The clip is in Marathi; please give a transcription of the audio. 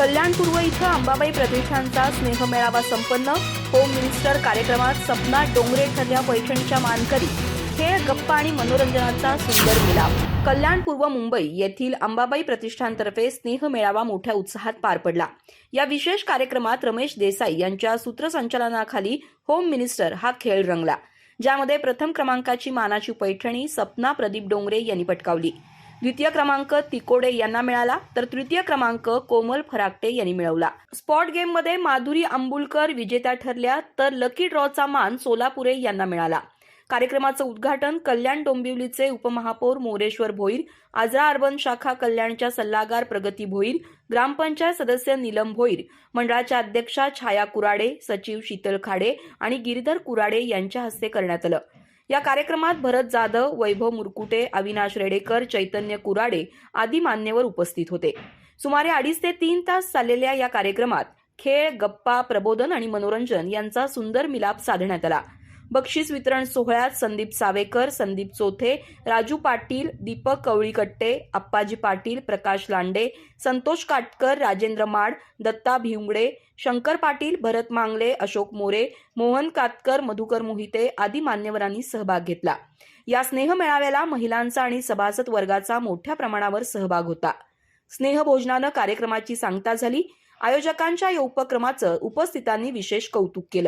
कल्याण पूर्व इथं अंबाबाई प्रतिष्ठानचा स्नेहमेळावा संपन्न. होम मिनिस्टर कार्यक्रमात सपना डोंगरे ठरल्या पैठणीच्या मानकरी. खेळ गप्पा आणि मनोरंजनाचा सुंदर मिलाप कल्याण पूर्व मुंबई येथील अंबाबाई प्रतिष्ठानतर्फे स्नेह मेळावा मोठ्या उत्साहात पार पडला. या विशेष कार्यक्रमात रमेश देसाई यांच्या सूत्रसंचालनाखाली होम मिनिस्टर हा खेळ रंगला. ज्यामध्ये प्रथम क्रमांकाची मानाची पैठणी सपना प्रदीप डोंगरे यांनी पटकावली. द्वितीय क्रमांक तिकोडे यांना मिळाला तर तृतीय क्रमांक कोमल फराकटे यांनी मिळवला. स्पॉट गेममध्ये माधुरी आंबुलकर विजेत्या ठरल्या तर लकी ड्रॉचा मान सोलापुरे यांना मिळाला. कार्यक्रमाचं उद्घाटन कल्याण डोंबिवलीचे उपमहापौर मोरेश्वर भोईर आजरा अर्बन शाखा कल्याणच्या सल्लागार प्रगती भोईर ग्रामपंचायत सदस्य नीलम भोईर मंडळाच्या अध्यक्षा छाया कुराडे सचिव शीतल खाडे आणि गिरीधर कुराडे यांच्या हस्ते करण्यात आलं. या कार्यक्रमात भरत जाधव वैभव मुरकुटे अविनाश रेडेकर चैतन्य कुराडे आदी मान्यवर उपस्थित होते. सुमारे अडीच ते तीन तास चाललेल्या या कार्यक्रमात खेळ गप्पा प्रबोधन आणि मनोरंजन यांचा सुंदर मिलाप साधण्यात आला. बक्षीस वितरण सोहळ्यात संदीप सावेकर संदीप चोथे राजू पाटील दीपक कवळीकट्टे अप्पाजी पाटील प्रकाश लांडे संतोष काटकर राजेंद्र माड दत्ता भिवंगडे शंकर पाटील भरत मांगले अशोक मोरे मोहन कातकर मधुकर मोहिते आदी मान्यवरांनी सहभाग घेतला. या स्नेह मेळाव्याला महिलांचा आणि सभासद वर्गाचा मोठ्या प्रमाणावर सहभाग होता. स्नेहभोजनानं कार्यक्रमाची सांगता झाली. आयोजकांच्या या उपक्रमाचं उपस्थितांनी विशेष कौतुक केलं.